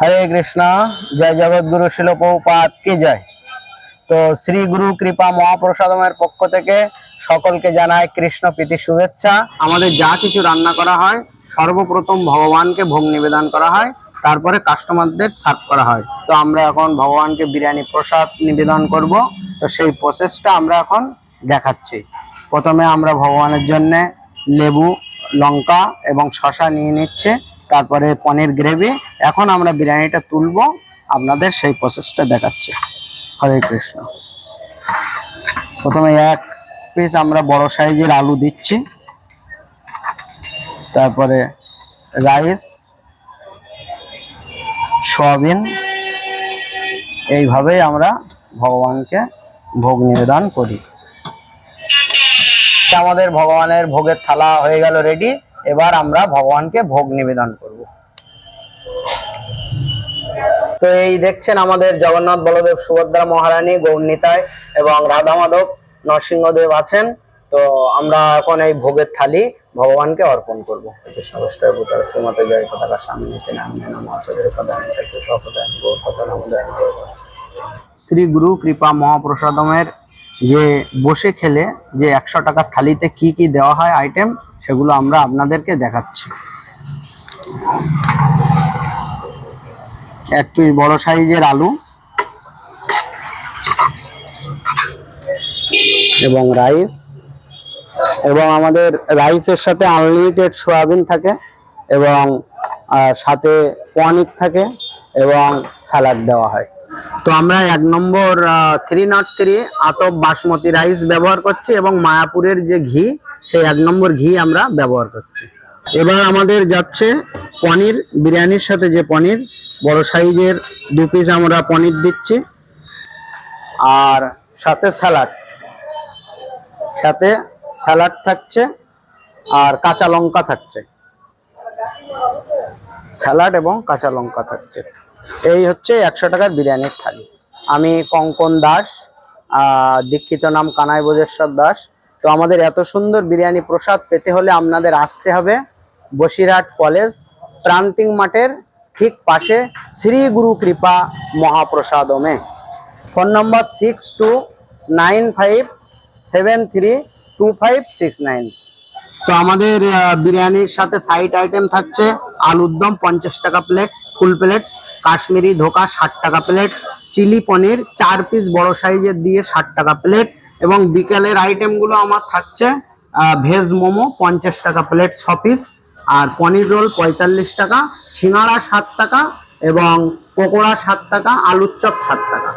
হরে কৃষ্ণ, জয় জগৎগুরু শিল প্রভুপাত কে জয়। তো শ্রী গুরু কৃপা মহাপ্রসাদমের পক্ষ থেকে সকলকে জানায় কৃষ্ণ প্রীতি শুভেচ্ছা। আমাদের যা কিছু রান্না করা হয়, সর্বপ্রথম ভগবানকে ভোগ নিবেদন করা হয়, তারপরে কাস্টমারদের সার্ভ করা হয়। তো আমরা এখন ভগবানকে বিরিয়ানি প্রসাদ নিবেদন করব। তো সেই প্রসেসটা আমরা এখন দেখাচ্ছি। প্রথমে আমরা ভগবানের জন্যে লেবু, লঙ্কা এবং শশা নিয়ে নিচ্ছে। তারপরে পনির গ্রেভি। এখন আমরা বিরিয়ানিটা তুলবো। আপনাদের সেই প্রসেসটা দেখাচ্ছি। হরে কৃষ্ণ। প্রথমে এক পিস আমরা বড় সাইজের আলু দিচ্ছি। তারপরে রাইস সয়াবিন। এইভাবেই আমরা ভগবানকে ভোগ নিবেদন করি। আমাদের ভগবানের ভোগের থালা হয়ে গেল রেডি এবার আমরা ভগবানকে ভোগ নিবেদন করব। তো এই দেখছেন আমাদের জগন্নাথ বলদেব সুভদ্রা মহারানী গৌরনীতায় এবং রাধা মাধব নরসিংহদেব আছেন। তো আমরা এখন এই ভোগের থালি ভগবানকে অর্পণ করব। শ্রী গুরু কৃপা মহাপ্রসাদমের যে বসে খেলে যে একশো টাকার থালিতে কি কি দেওয়া হয় আইটেম সেগুলো আমরা আপনাদেরকে দেখাচ্ছি। এক পিস বড় সাইজের আলু এবং রাইস এবং আমাদের রাইসের সাথে আনলিমিটেড সয়াবিন থাকে এবং সাথে পনির থাকে এবং স্যালাড দেওয়া হয়। তো আমরা এক নম্বর থ্রি নট থ্রি আতপ বাসমতি রাইস ব্যবহার করছি এবং মায়াপুরের যে ঘি, সেই এক নম্বর ঘি আমরা ব্যবহার করছি। এবার আমাদের যাচ্ছে পনির, বিরিয়ানির সাথে যে পনির, বড় সাইজের দু পিস আমরা পনির দিচ্ছি। আর সাথে স্যালাড সাথে স্যালাড থাকছে আর কাঁচা লঙ্কা থাকছে। স্যালাড এবং কাঁচা লঙ্কা থাকছে। এই হচ্ছে একশো টাকার বিরিয়ানির থালি। আমি কঙ্কন দাস দীক্ষিত নাম কানাই বোজেশ্বর দাস। তো আমাদের এত সুন্দর বিরিয়ানি প্রসাদ পেতে হলে আপনাদের আসতে হবে বসিরহাট কলেজ প্রান্তিক মাঠের ঠিক পাশে Shri Guru Kripa মহাপ্রসাদমে। Phone number six two nine five seven three two five six nine. তো আমাদের বিরিয়ানির সাথে সাইড আইটেম থাকছে আলুর দম পঞ্চাশ টাকা প্লেট ফুল প্লেট কাশ্মীরি ধোকা ষাট টাকা প্লেট চিলি পনির চার পিস বড় সাইজের দিয়ে ষাট টাকা প্লেট এবং বিকেলের আইটেমগুলো আমার থাকছে ভেজ মোমো পঞ্চাশ টাকা প্লেট ছ পিস আর পনির রোল পঁয়তাল্লিশ টাকা সিঙাড়া সাত টাকা এবং পকোড়া সাত টাকা, আলুর চপ সাত টাকা।